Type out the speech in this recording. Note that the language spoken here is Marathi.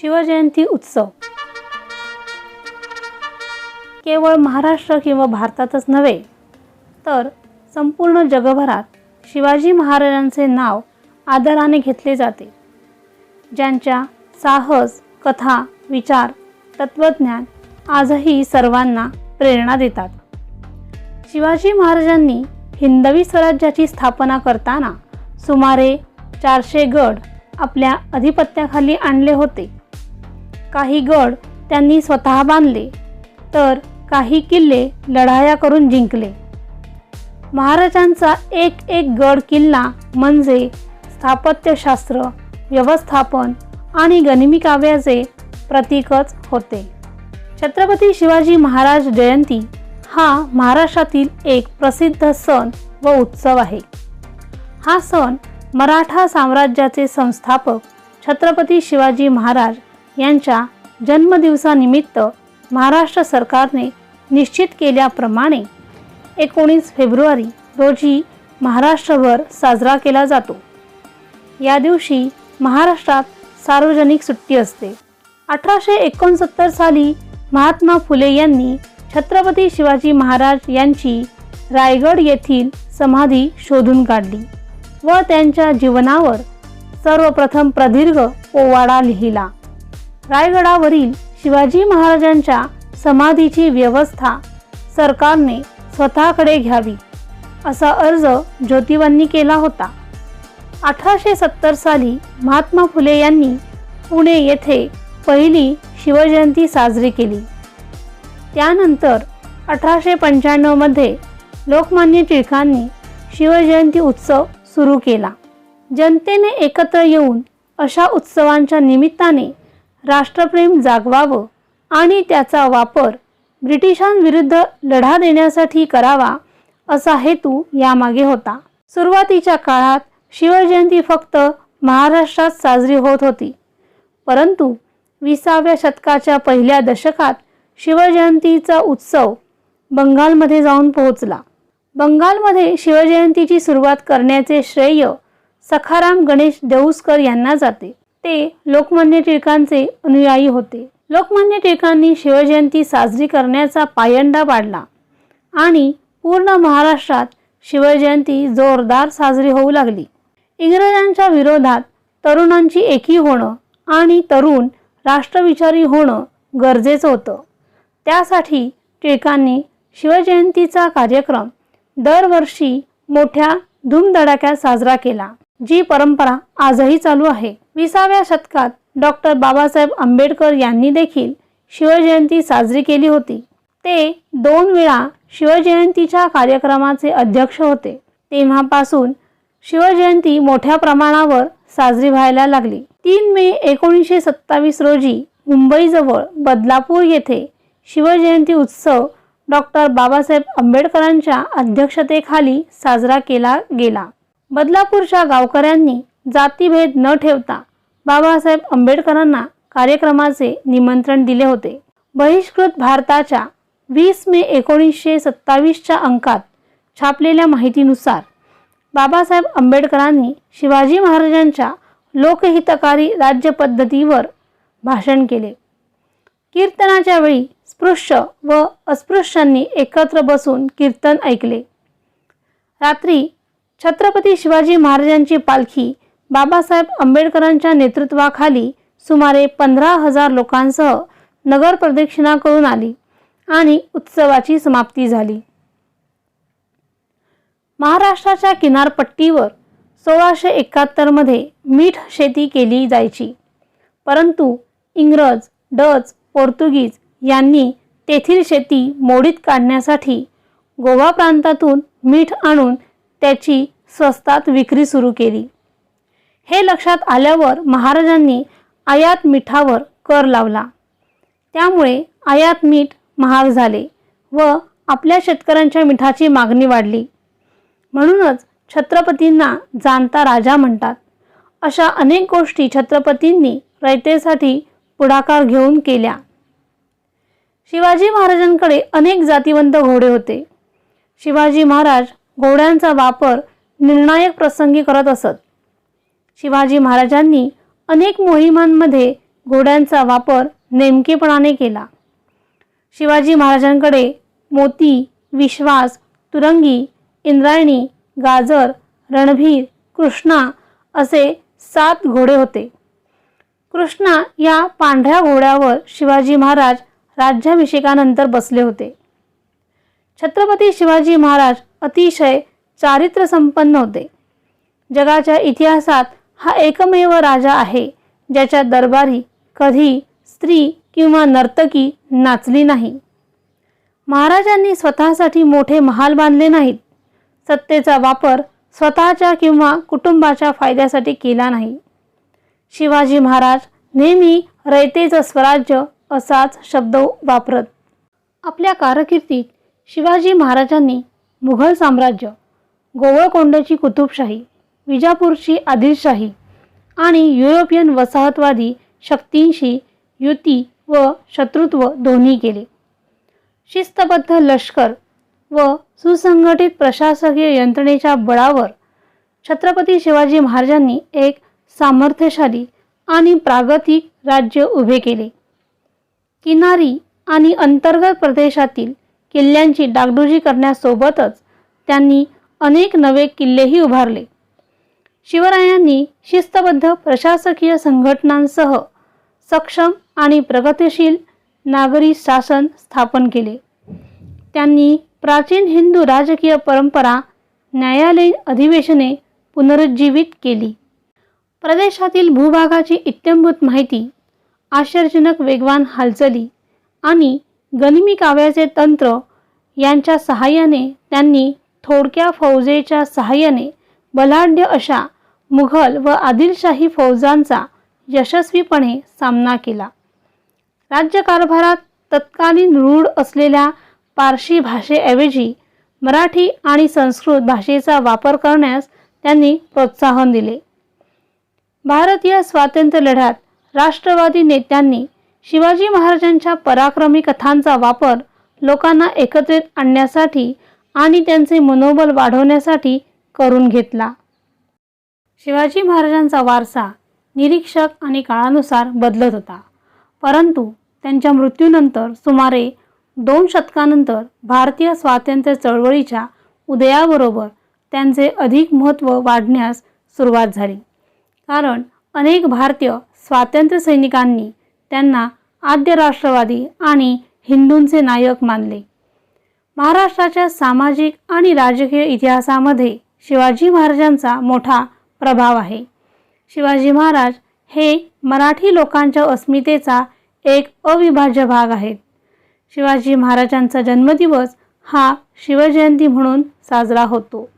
शिवजयंती उत्सव. केवळ महाराष्ट्र किंवा भारतातच नव्हे तर संपूर्ण जगभरात शिवाजी महाराजांचे नाव आदराने घेतले जाते. ज्यांच्या साहस कथा विचार तत्त्वज्ञान आजही सर्वांना प्रेरणा देतात. शिवाजी महाराजांनी हिंदवी स्वराज्याची स्थापना करताना सुमारे चारशे गड आपल्या अधिपत्याखाली आणले होते. काही गड त्यांनी स्वतः बांधले तर काही किल्ले लढाया करून जिंकले. महाराजांचा एक एक गड किल्ला म्हणजे स्थापत्यशास्त्र व्यवस्थापन आणि गनिमी काव्याचे प्रतीकच होते. छत्रपती शिवाजी महाराज जयंती हा महाराष्ट्रातील एक प्रसिद्ध सण व उत्सव आहे. हा सण मराठा साम्राज्याचे संस्थापक छत्रपती शिवाजी महाराज यांच्या जन्मदिवसानिमित्त महाराष्ट्र सरकारने निश्चित केल्याप्रमाणे एकोणीस फेब्रुवारी रोजी महाराष्ट्रभर साजरा केला जातो. या दिवशी महाराष्ट्रात सार्वजनिक सुट्टी असते. अठराशे एकोणसत्तर साली महात्मा फुले यांनी छत्रपती शिवाजी महाराज यांची रायगड येथील समाधी शोधून काढली व त्यांच्या जीवनावर सर्वप्रथम प्रदीर्घ पोवाडा लिहिला. रायगडावरील शिवाजी महाराजांच्या समाधीची व्यवस्था सरकारने स्वतःकडे घ्यावी असा अर्ज ज्योतिबांनी केला होता. अठराशे सत्तर साली महात्मा फुले यांनी पुणे येथे पहिली शिवजयंती साजरी केली. त्यानंतर अठराशे पंच्याण्णवमध्ये लोकमान्य टिळकांनी शिवजयंती उत्सव सुरू केला. जनतेने एकत्र येऊन अशा उत्सवांच्या निमित्ताने राष्ट्रप्रेम जागवावं आणि त्याचा वापर ब्रिटिशांविरुद्ध लढा देण्यासाठी करावा असा हेतू यामागे होता. सुरुवातीच्या काळात शिवजयंती फक्त महाराष्ट्रात साजरी होत होती. परंतु विसाव्या शतकाच्या पहिल्या दशकात शिवजयंतीचा उत्सव बंगालमध्ये जाऊन पोहोचला. बंगालमध्ये शिवजयंतीची सुरुवात करण्याचे श्रेय सखाराम गणेश देऊसकर यांना जाते. ते लोकमान्य टिळकांचे अनुयायी होते. लोकमान्य टिळकांनी शिवजयंती साजरी करण्याचा पायंडा पाडला आणि पूर्ण महाराष्ट्रात शिवजयंती जोरदार साजरी होऊ लागली. इंग्रजांच्या विरोधात तरुणांची एकी होणं आणि तरुण राष्ट्रविचारी होणं गरजेचं होतं. त्यासाठी टिळकांनी शिवजयंतीचा कार्यक्रम दरवर्षी मोठ्या धूमधडाक्यात साजरा केला. जी परंपरा आजही चालू आहे. विसाव्या शतकात डॉक्टर बाबासाहेब आंबेडकर यांनी देखील शिवजयंती साजरी केली होती. ते दोन वेळा शिवजयंतीच्या कार्यक्रमाचे अध्यक्ष होते. तेव्हापासून शिवजयंती मोठ्या प्रमाणावर साजरी व्हायला लागली. तीन मे एकोणीसशे सत्तावीस रोजी मुंबईजवळ बदलापूर येथे शिवजयंती उत्सव डॉक्टर बाबासाहेब आंबेडकरांच्या अध्यक्षतेखाली साजरा केला गेला. बदलापूरच्या गावकऱ्यांनी जातीभेद न ठेवता बाबासाहेब आंबेडकरांना कार्यक्रमाचे निमंत्रण दिले होते. बहिष्कृत भारताच्या वीस मे एकोणीसशे सत्तावीसच्या अंकात छापलेल्या माहितीनुसार बाबासाहेब आंबेडकरांनी शिवाजी महाराजांच्या लोकहितकारी राज्यपद्धतीवर भाषण केले. कीर्तनाच्या वेळी स्पृश्य व अस्पृश्यांनी एकत्र बसून कीर्तन ऐकले. रात्री छत्रपती शिवाजी महाराजांची पालखी बाबासाहेब आंबेडकरांच्या नेतृत्वाखाली सुमारे पंधरा हजार लोकांसह नगर प्रदक्षिणा करून आली आणि उत्सवाची समाप्ती झाली. महाराष्ट्राच्या किनारपट्टीवर सोळाशे एकाहत्तरमध्ये मीठ शेती केली जायची. परंतु इंग्रज डच पोर्तुगीज यांनी तेथील शेती मोडीत काढण्यासाठी गोवा प्रांतातून मीठ आणून त्याची स्वस्तात विक्री सुरू केली. हे लक्षात आल्यावर महाराजांनी आयात मिठावर कर लावला. त्यामुळे आयात मीठ महाग झाले व आपल्या शेतकऱ्यांच्या मिठाची मागणी वाढली. म्हणूनच छत्रपतींना जाणता राजा म्हणतात. अशा अनेक गोष्टी छत्रपतींनी रयतेसाठी पुढाकार घेऊन केल्या. शिवाजी महाराजांकडे अनेक जातीवंत घोडे होते. शिवाजी महाराज घोड्यांचा वापर निर्णायक प्रसंगी करत असत. शिवाजी महाराजांनी अनेक मोहिमांमध्ये घोड्यांचा वापर नेमकेपणाने केला. शिवाजी महाराजांकडे मोती विश्वास तुरंगी इंद्रायणी गाजर रणभीर कृष्णा असे सात घोडे होते. कृष्णा या पांढऱ्या घोड्यावर शिवाजी महाराज राज्याभिषेकानंतर बसले होते. छत्रपती शिवाजी महाराज अतिशय चारित्र्य संपन्न होते. जगाच्या इतिहासात हा एकमेव राजा आहे ज्याच्या दरबारी कधी स्त्री किंवा नर्तकी नाचली नाही. महाराजांनी स्वतःसाठी मोठे महाल बांधले नाहीत. सत्तेचा वापर स्वतःच्या किंवा कुटुंबाच्या फायद्यासाठी केला नाही. शिवाजी महाराज नेहमी रयतेचं स्वराज्य असाच शब्द वापरत. आपल्या कारकिर्दीत शिवाजी महाराजांनी मुघल साम्राज्य गोवळकोंड्याची कुतुबशाही विजापूरची आदिलशाही आणि युरोपियन वसाहतवादी शक्तींशी युती व शत्रुत्व दोन्ही केले. शिस्तबद्ध लष्कर व सुसंघटित प्रशासकीय यंत्रणेच्या बळावर छत्रपती शिवाजी महाराजांनी एक सामर्थ्यशाली आणि प्रागतिक राज्य उभे केले. किनारी आणि अंतर्गत प्रदेशातील किल्ल्यांची डागडुजी करण्यासोबतच त्यांनी अनेक नवे किल्लेही उभारले. शिवरायांनी शिस्तबद्ध प्रशासकीय संघटनांसह सक्षम आणि प्रगतिशील नागरी शासन स्थापन केले. त्यांनी प्राचीन हिंदू राजकीय परंपरा न्यायालयीन अधिवेशने पुनरुज्जीवित केली. प्रदेशातील भूभागाची इत्यंभूत माहिती आश्चर्यजनक वेगवान हालचाली आणि गनिमी काव्याचे तंत्र यांच्या सहाय्याने त्यांनी थोडक्या फौजेच्या सहाय्याने बलाढ्य अशा मुघल व आदिलशाही फौजांचा यशस्वीपणे सामना केला. राज्यकारभारात तत्कालीन रूढ असलेल्या पारशी भाषेऐवजी मराठी आणि संस्कृत भाषेचा वापर करण्यास त्यांनी प्रोत्साहन दिले. भारतीय स्वातंत्र्यलढ्यात राष्ट्रवादी नेत्यांनी शिवाजी महाराजांच्या पराक्रमी कथांचा वापर लोकांना एकत्रित आणण्यासाठी आणि त्यांचे मनोबल वाढवण्यासाठी करून घेतला. शिवाजी महाराजांचा वारसा निरीक्षक आणि काळानुसार बदलत होता. परंतु त्यांच्या मृत्यूनंतर सुमारे दोन शतकानंतर भारतीय स्वातंत्र्य चळवळीच्या उदयाबरोबर त्यांचे अधिक महत्त्व वाढण्यास सुरुवात झाली. कारण अनेक भारतीय स्वातंत्र्य सैनिकांनी त्यांना आद्य राष्ट्रवादी आणि हिंदूंचे नायक मानले. महाराष्ट्राच्या सामाजिक आणि राजकीय इतिहासामध्ये शिवाजी महाराजांचा मोठा प्रभाव आहे. शिवाजी महाराज हे मराठी लोकांच्या अस्मितेचा एक अविभाज्य भाग आहेत. शिवाजी महाराजांचा जन्मदिवस हा शिवजयंती म्हणून साजरा होतो.